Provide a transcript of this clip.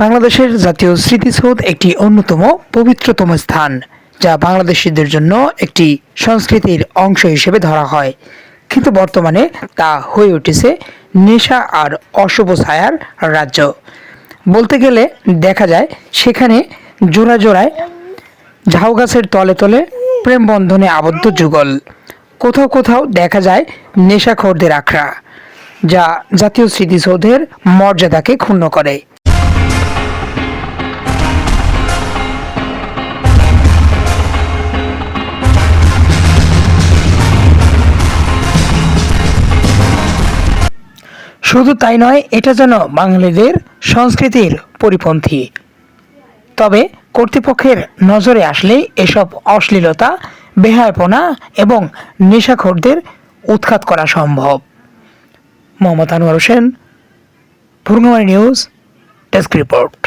বাংলাদেশের জাতীয় স্মৃতিসৌধ একটি অন্যতম পবিত্রতম স্থান, যা বাংলাদেশিদের জন্য একটি সংস্কৃতির অংশ হিসেবে ধরা হয়। কিন্তু বর্তমানে তা হয়ে উঠেছে নেশা আর অশুভ ছায়ার রাজ্য। বলতে গেলে দেখা যায় সেখানে জোড়া জোড়ায় ঝাউ গাছের তলে তলে প্রেম বন্ধনে আবদ্ধ যুগল। কোথাও কোথাও দেখা যায় নেশাখোরদের আখড়া, যা জাতীয় স্মৃতিসৌধের মর্যাদাকে ক্ষুণ্ণ করে। শুধু তাই নয়, এটা যেন বাঙালিদের সংস্কৃতির পরিপন্থী। তবে কর্তৃপক্ষের নজরে আসলেই এসব অশ্লীলতা, বেহায়পনা এবং নেশাখোরদের উৎখাত করা সম্ভব। Mohammad Anwar Hossain, Bhurungamari news, desk report.